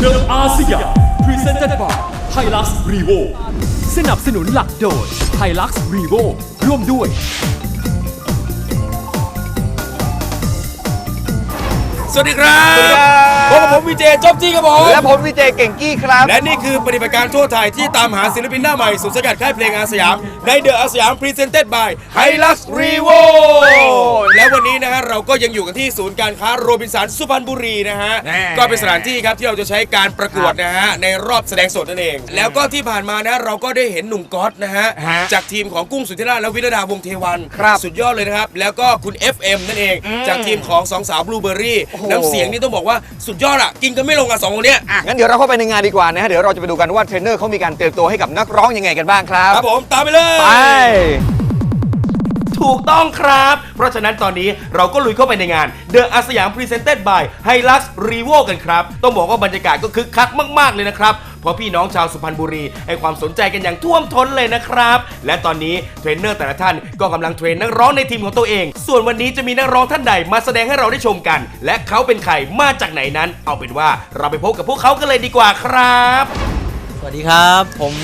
เดอะอาเซียพรีเซนต์บายไฮลักซ์รีโวสนับสนุนหลักโดยไฮลักซ์รีโวร่วมด้วย สวัสดีครับพบกับผมวีเจจ๊อบจี้ครับผมและผมวีเจเก่งกี้ครับ และนี่คือปฏิบัติการทั่วไทยที่ตามหาศิลปินหน้าใหม่สู่สังกัดค่ายเพลงอาสยาม ในเดอะอาสยามพรีเซนเต็ดบายไฮลักซ์รีโวและวันนี้นะฮะเราก็ยังอยู่กันที่ศูนย์การค้าโรบินสันสุพรรณบุรีนะฮะแน่ก็เป็นสถานที่ครับที่เราจะใช้การประกวดนะฮะในรอบแสดงสดนั่นเอง แล้วก็ที่ผ่านมานะเราก็ได้เห็นหนุ่มก๊อตนะฮะฮะจากทีมของกุ้งสุธิราชและวิรดาวงศ์เทวันครับสุดยอดเลยนะครับแล้วก็คุณ FM นั่นเอง จากทีมของสองสาวบลูเบอร์รี่โอ้โหน้ำเสียงนี่ต้องบอกว่าสุดยอดอะกินกันไม่ลงอะสองคนเนี้ยอะงั้นเดี๋ยวเราเข้าไปในงานดีกว่านะฮะเดี๋ยวเราจะไปดูกันว่าเทรนเนอร์เขามีการเตรียมตัวให้กับนักร้องยังไงกันบ้างครับครับผมตามไปเลยไป ถูกต้องครับ เพราะฉะนั้นตอนนี้เราก็ลุยเข้าไปในงาน The อาสยาม Presented by Hilux Revo กันครับ ต้องบอกว่าบรรยากาศก็คึกคักมาก ๆ เลยนะครับเพราะพี่น้องชาวสุพรรณบุรี ให้ความสนใจกันอย่างท่วมท้นเลยนะครับ และตอนนี้เทรนเนอร์แต่ละท่านก็กำลังเทรนนักร้องในทีมของตัวเอง ส่วนวันนี้จะมีนักร้องท่านใดมาแสดงให้เราได้ชมกัน และเขาเป็นใครมาจากไหนนั้น เอาเป็นว่าเราไปพบกับพวกเขากันเลยดีกว่าครับ สวัสดีครับ ผม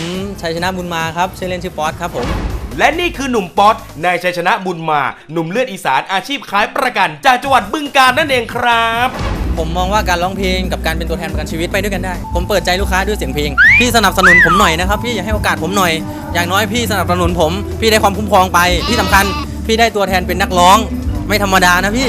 ชัยชนะบุญมาครับชื่อเล่นชื่อป๊อตครับผม และนี่คือหนุ่มป๊อตนายชัยชนะบุญมา หนุ่มเลือดอีสานอาชีพขายประกัน จากจังหวัดบึงกาฬนั่นเองครับ ผมมองว่าการร้องเพลงกับการเป็นตัวแทนประกันชีวิตไปด้วยกันได้ ผมเปิดใจลูกค้าด้วยเสียงเพลง พี่สนับสนุนผมหน่อยนะครับ พี่อย่าให้โอกาสผมหน่อย อย่างน้อยพี่สนับสนุนผม พี่ได้ความคุ้มครองไป ที่สำคัญ พี่ได้ตัวแทนเป็นนักร้อง ไม่ธรรมดานะพี่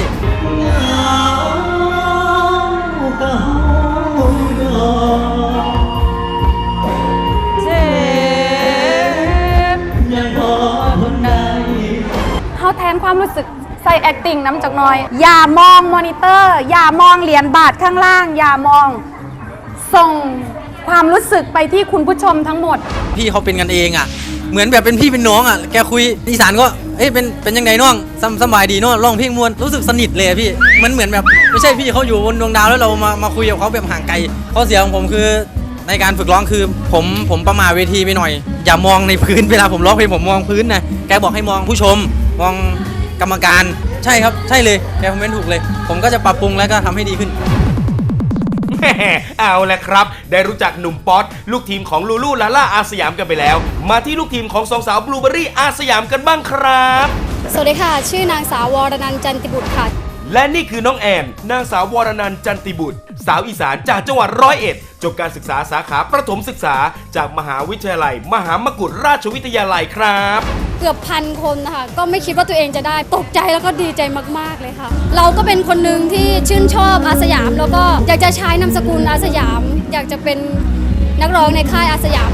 ความรู้สึกใส่ acting น้ำจากน้อย อย่ามองมอนิเตอร์ อย่ามองเหรียญบาทข้างล่าง อย่ามอง ส่งความรู้สึกไปที่คุณผู้ชมทั้งหมด พี่เขาเป็นกันเองอะ เหมือนแบบเป็นพี่เป็นน้องอะ แกคุยอีสานก็เอ้ยเป็นเป็นยังไงน้องสำสบายดีน้องร้องเพลงมวนรู้สึกสนิทเลยอะพี่ มันเหมือนแบบไม่ใช่พี่เขาอยู่บนดวงดาวแล้วเรามามาคุยกับเขาแบบห่างไกลข้อเสียของผมคือในการฝึกร้องคือผมผมประมาทเวทีไปหน่อย อย่ามองในพื้นเวลาผมร้องเพลงผมมองพื้นนะแกบอกให้มองผู้ชมมอง กรรมการใช่ครับใช่เลยแกคอมเมนต์ถูกเลย ผมก็จะปรับปรุงแล้วก็ทำให้ดีขึ้น แหมเอาละครับ ได้รู้จักหนุ่มป๊อตลูกทีมของลูลูลาล่าอาสยามกันไปแล้ว มาที่ลูกทีมของสองสาวบลูเบอรี่อาสยามกันบ้างครับ สวัสดีค่ะ ชื่อนางสาววรนันท์จันติบุตรค่ะ และนี่คือน้องแอน นางสาววรนันท์จันติบุตร สาวอีสานจากจังหวัดร้อยเอ็ดจบการศึกษาสาขาประถมศึกษา จากมหาวิทยาลัย มหามกุฏราชวิทยาลัยครับเกือบพันคนนะคะ ก็ไม่คิดว่าตัวเองจะได้ ตกใจแล้วก็ดีใจมาก ๆ เลยค่ะ เราก็เป็นคนหนึ่งที่ชื่นชอบอาสยาม แล้วก็อยากจะใช้นามสกุลอาสยาม อยากจะเป็นนักร้องในค่ายอาสยาม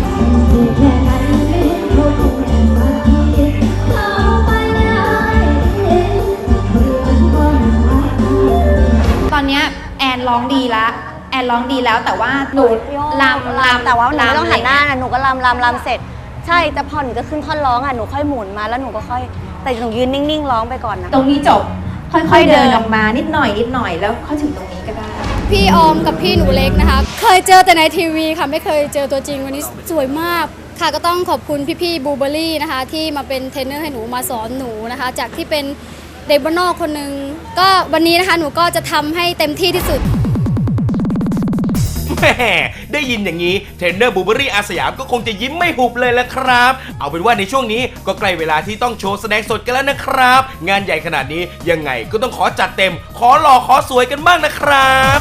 ตอนเนี้ยแอนร้องดีแล้วแอนร้องดีแล้วแต่ว่าหนูลำลำแต่ว่าหนูไม่ต้องหันหน้าลำะไรเงี้ยนะหนูก็ลำลำลำเสร็จ ใช่แต่พอหนูจะขึ้นท่อนร้องอะหนูค่อยหมุนมาแล้วหนูก็ค่อยแต่หนูยืนนิ่งๆร้องไปก่อนนะ ตรงนี้จบ ค่อยๆเดินออกมานิดหน่อยนิดหน่อยแล้วเข้าถึงตรงนี้ก็ได้ พี่ออมกับพี่หนูเล็กนะคะ เคยเจอแต่ในทีวีค่ะ ไม่เคยเจอตัวจริงวันนี้สวยมาก ค่ะก็ต้องขอบคุณพี่ๆบูเบอรี่นะคะ ที่มาเป็นเทรนเนอร์ให้หนูมาสอนหนูนะคะ จากที่เป็นเด็กบ้านนอกคนหนึ่งก็วันนี้นะคะหนูก็จะทำให้เต็มที่ที่สุด แหมได้ยินอย่างนี้เทรนเนอร์บูเบอรี่อาสยามก็คงจะยิ้มไม่หุบเลยละครับ เอาเป็นว่าในช่วงนี้ก็ใกล้เวลาที่ต้องโชว์แสดงสดกันแล้วนะครับ งานใหญ่ขนาดนี้ยังไงก็ต้องขอจัดเต็ม ขอหล่อขอสวยกันบ้างนะครับ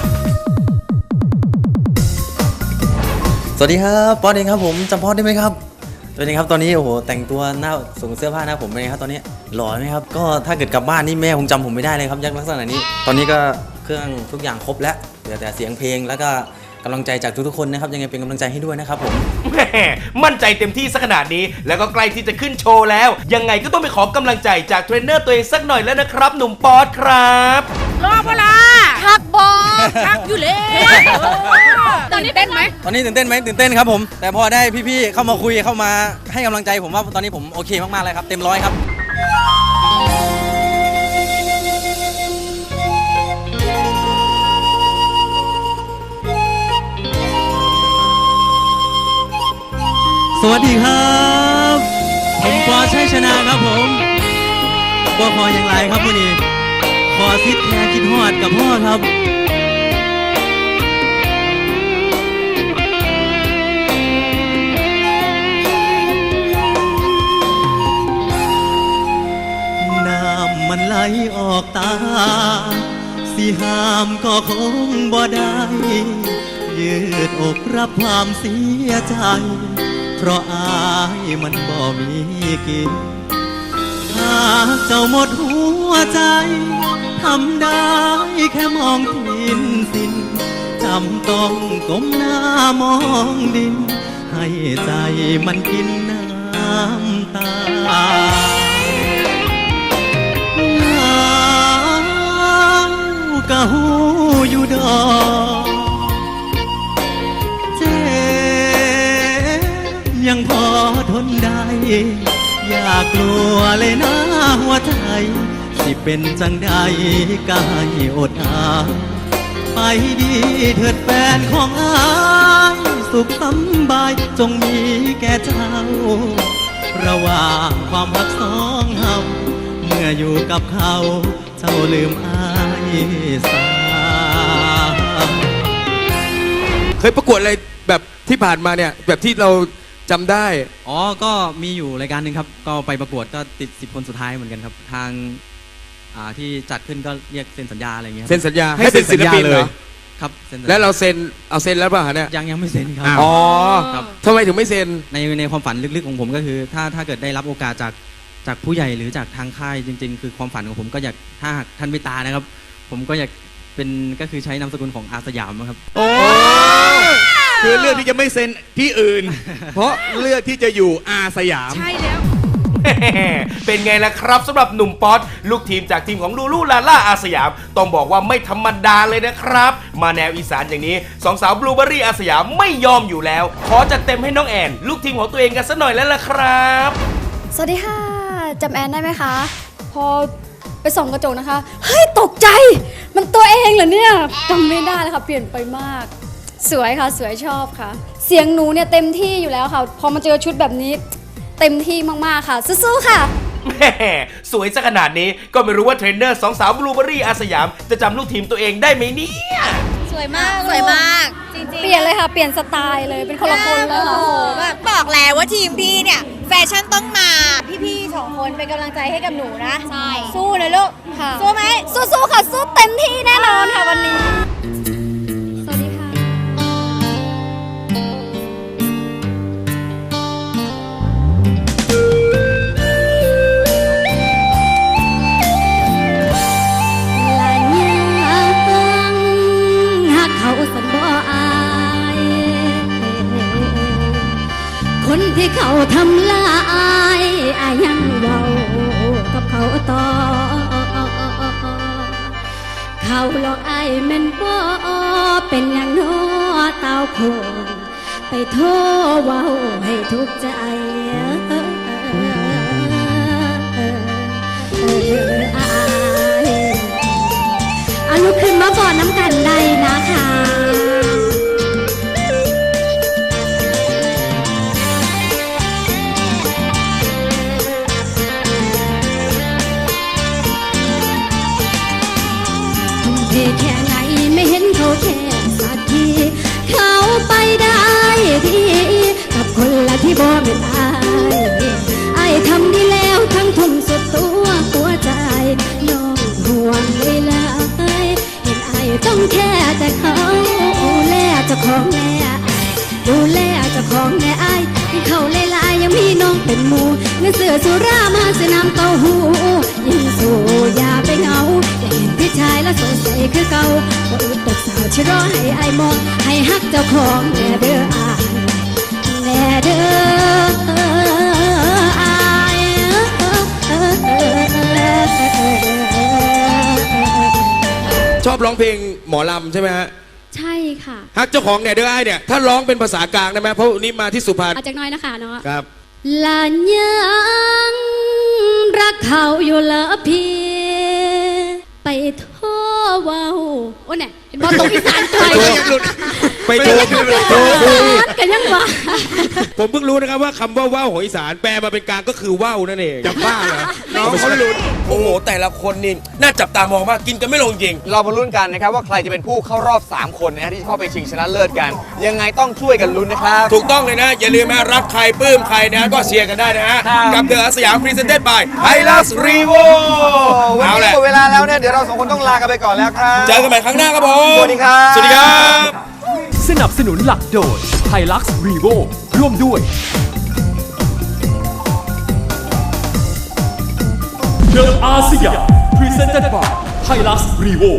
สวัสดีครับปอตเองครับผมจำป๊อตได้ไหมครับสวัสดีครับตอนนี้โอ้โหแต่งตัวหน้าส่งเสื้อผ้าหน้าผมเป็นไงครับตอนนี้หล่อไหมครับก็ถ้าเกิดกลับบ้านนี่แม่คงจำผมไม่ได้เลยครับยักษ์ลักษณะนี้ ตอนนี้ก็เครื่องทุกอย่างครบแล้วเหลือแต่เสียงเพลงแล้วก็ กำลังใจจากทุกๆคนนะครับ ยังไงเป็นกำลังใจให้ด้วยนะครับผม แหมมั่นใจเต็มที่สักขนาดนี้ แล้วก็ใกล้ที่จะขึ้นโชว์แล้ว ยังไงก็ต้องไปขอกำลังใจจากเทรนเนอร์ตัวเองสักหน่อยแล้วนะครับ หนุ่มป๊อตครับทักบอทักอยู่เลยตอนนี้เต้นไหมตอนนี้ตื่นเต้นไหมตื่นเต้นครับผม แต่พอได้พี่ๆ เข้ามาคุยเข้ามาให้กำลังใจผมว่าตอนนี้ผมโอเคมากๆเลยครับ เต็มร้อยครับ สวัสดีครับ ผมปอชัยชนะครับผมบอคออย่างไรครับวันนี้ขอซิดแทนคิดหอดกับพ่อครับน้ำมันไหลออกตา สิหามก็คงบ่ได้ ยืดอกรับความเสียใจ เพราะอายมันบ่มีกิน หากเจ้าหมดหัวใจทำได้แค่มองทินสินจำต้องก้มหน้ามองดิน ให้ใจมันกินน้ำตากะหูอยู่ดอก อทนได้อยากกลัวเลยนะหัวใจ สิเป็นจังใดก็ให้อดอาไปดีเถิดแฟนของอายสุขสำบายจงมีแก่เจ้า ระหว่างความรักสองเฮาเมื่ออยู่กับเขา เจ้าลืมอายสาเคยประกวดอะไรแบบที่ผ่านมาเนี่ย แบบที่เรา จำได้ อ๋อ ก็มีอยู่รายการหนึ่งครับ ก็ไปประกวดก็ติดสิบคนสุดท้ายเหมือนกันครับ ทางอ่าที่จัดขึ้นก็เรียกเซ็นสัญญาอะไรอย่างเงี้ยครับเซ็นสัญญาให้เป็นศิลปินเหรอครับเซ็นสัญญาแล้วเราเซ็นเอาเซ็นแล้วป่ะฮะเนี่ยยังยังไม่เซ็นครับ อ๋อครับ ทำไมถึงไม่เซ็น ในในความฝันลึกๆของผมก็คือ ถ้าถ้าเกิดได้รับโอกาสจากจากผู้ใหญ่หรือจากทางค่ายจริง ๆ คือความฝันของผมก็อยากถ้าหากท่านเมตตานะครับ ผมก็อยากเป็นก็คือใช้นามสกุลของอาสยามครับ โอ้ คือเลือกที่จะไม่เซ็นที่อื่น เพราะเลือกที่จะอยู่อาสยาม ใช่แล้ว เป็นไงล่ะครับสำหรับหนุ่มป๊อตลูกทีมจากทีมของลูลูลาล่าอาสยาม ต้องบอกว่าไม่ธรรมดาเลยนะครับ มาแนวอีสานอย่างนี้สองสาวบลูเบอรี่อาสยามไม่ยอมอยู่แล้ว ขอจัดเต็มให้น้องแอน ลูกทีมของตัวเองกันสักหน่อยแล้วล่ะครับ สวัสดีค่ะจำแอนได้ไหมคะ พอไปส่องกระจกนะคะ เฮ้ย ตกใจ มันตัวเองเหรอเนี่ยจำไม่ได้เลยค่ะ เปลี่ยนไปมาก สวยค่ะสวยชอบค่ะ เสียงหนูเนี่ยเต็มที่อยู่แล้วค่ะ พอมาเจอชุดแบบนี้ เต็มที่มากๆค่ะ สู้ๆค่ะแม่สวยซะขนาดนี้ก็ไม่รู้ว่าเทรนเนอร์สองสาวบลูเบอรี่อาสยาม จะจำลูกทีมตัวเองได้ไหมเนี่ย สวยมากสวยมาก จริงเปลี่ยนเลยค่ะ เปลี่ยนสไตล์เลยเป็นคนละคนเลยค่ะ โอ้โหแบบบอกแล้วว่าทีมพี่เนี่ย แฟชั่นต้องมา พี่ๆสองคนเป็นกำลังใจให้กับหนูนะ ใช่ สู้นะลูก ค่ะ สู้ไหม สู้ๆค่ะ สู้เต็มที่แน่นอนค่ะวันนี้ เขาหลอกไอ้แม่นบ่เป็นอย่างน้อเต้าโคงไปโทษเว้าให้ทุกข์ใจอนุขึ้นมาก่อนน้ำกันได้นะคะ สาวชิรอให้ไอ้ายมองให้ฮักเจ้าของแน่เด้ออายแน่เด้ออายชอบร้องเพลงหมอลำใช่ไหมฮะใช่ค่ะฮักเจ้าของเนี่ยเด้อไอ้เนี่ยถ้าร้องเป็นภาษากลางได้ไหมเพราะวันนี้มาที่สุพรรณอาจากน้อยนะคะเนาะครับ ลานยังรักเขาอยู่เหรอพี่ ไปโทษเว้าโอ้เนี่ย เห็นบอตกอีสานตัวไปโทรไปโทรโทรคุยกันยังวะผมเพิ่งรู้นะครับว่าคำว่าว่าวของอีสานแปลมาเป็นกลางก็คือว่าวนั่นเองจะบ้าเหรอน้องเขาลุ้นโอ้โห แต่ละคนนี่น่าจับตามองมากกินกันไม่ลงจริง เรามาลุ้นกันนะครับว่าใครจะเป็นผู้เข้ารอบ 3 คนนะฮะที่จะเข้าไปชิงชนะเลิศกัน ยังไงต้องช่วยกันลุ้นนะครับ ถูกต้องเลยนะ อย่าลืมนะรักใครปลื้มใครนะก็เชียร์กันได้นะฮะ กับเดอะสยามพรีเซนเต็ดบายไฮลัสรีโววันเอานี้แหละหมดเวลาแล้วเนี่ยเดี๋ยวเราสองคนต้องลากันไปก่อนแล้วครับ เจอกันใหม่ครั้งหน้าครับผมสวัสดีครับ สวัสดีครับ สนับสนุนหลักโดยไฮลักซ์รีโวร่วมด้วย The ASEAN Presented by Hilux Revo